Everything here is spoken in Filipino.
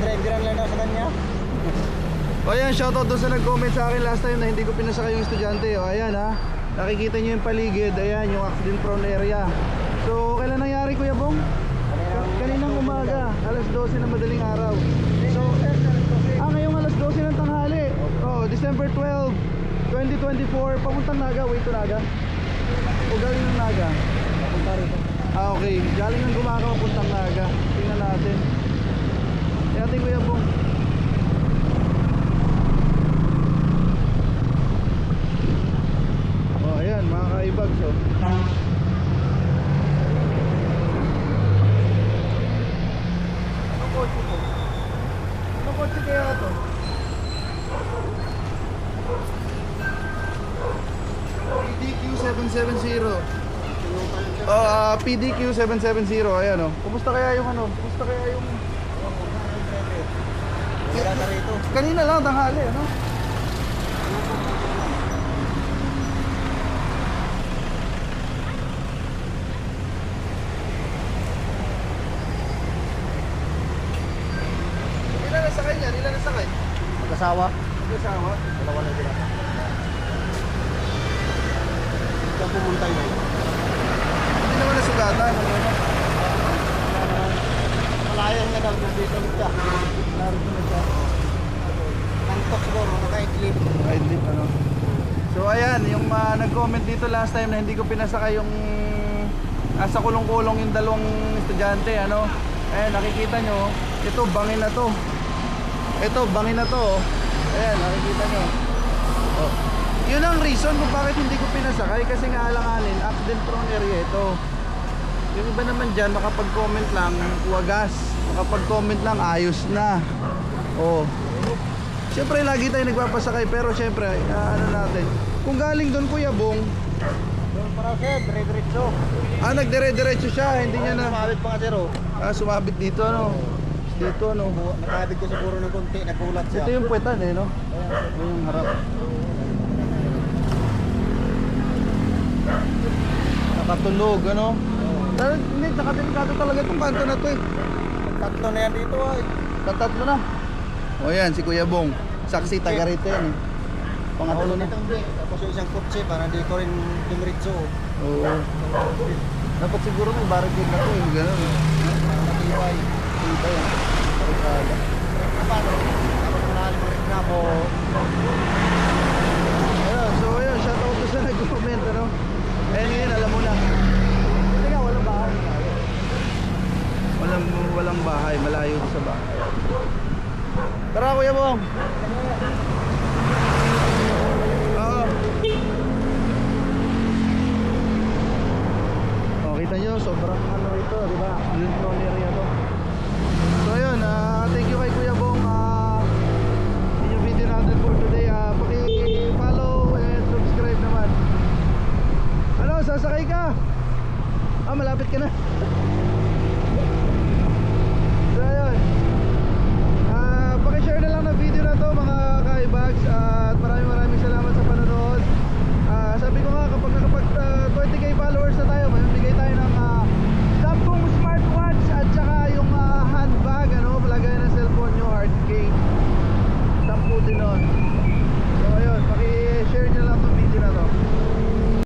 driveran lang sa kanya. O yan, shoutout doon sa nag-comment sa akin last time na hindi ko pinasakay yung estudyante. O ayan ha, nakikita nyo yung paligid, ayan yung accident prone area. So, kailan nangyari Kuya Bong? Kaninang umaga, alas 12 na madaling araw. So, ah, ngayong alas 12 ng tanghali. Oh, December 12, 2024, papuntang Naga, way to Naga. O galing ng Naga? Ah, okay. Galing ng Gumaka, papuntang Naga. Tingnan natin. Kaya ating Kuya Bong. Oh, ayan, mga kaibags, oh. Anong kotse to? Anong kotse kaya to? PDQ 770. Oh, ah, PDQ 770, ayan oh. Kumusta kaya yung ano? Kumusta kaya yung Wala na rito. Kanina lang tanghali, ano? Mag-asawa. Mag-asawa? Dalawa na sila. Ikaw pumunta yun. Hindi naman nasugatan. Ano na? Malayan nga daw na siya. Narito na siya. Nangtok siguro, naka-idlip. Idlip, ano? So ayan, yung mga nag-comment dito last time na hindi ko pinasakay yung nasa kulong-kulong yung dalawang estudyante, ano? Ayan, nakikita nyo, ito bangin na to. Ito, bangin na to. oh. Ayan, nakikita nyo. Oh. Yun ang reason kung bakit hindi ko pinasakay kasi nga alanganin, accident prone area ito. Yung iba naman dyan, makapag-comment lang, wagas. Makapag-comment lang, ayos na. Oh. Siyempre lagi tayo nagpapasakay pero siyempre ah, ano natin kung galing doon Kuya Bong Doon para siya, dire-diretso. ah nagdire-diretso siya hindi niya na Sumabit pa nga zero. ah, sumabit dito ano dito ano Nakabit ko siguro ng konti, nagulat siya. ito yung puwetan eh no ito yung harap nakatunog ano Pero hindi nakadelikado talaga itong kanto na to eh Tatlo na yan dito ay. tatatlo na o yan si Kuya Bong saksi taga rito yan eh pangatlo na. Tapos yung isang kotse para di ko rin dumiretso. oo dapat siguro may barricade na to eh ganun eh Matibay. Dito yan. Barikada. Paano? Tapos malalim ang reklamo. Ayun, so ayun, shoutout ko sa nag-comment, ano? Eh ngayon, alam mo na. Teka, walang bahay. Walang, walang bahay, malayo sa bahay. Tara, Kuya Bong. Oo. Oh, kita nyo, sobrang ano ito, di ba? Neutron area to. Sasakay ka. Ah malapit ka na. So ayun. Uh, Pakishare na lang ng video na to mga kaibags At maraming maraming salamat sa panonood. Uh, Sabi ko nga kapag, kapag uh, ah, 20k followers na tayo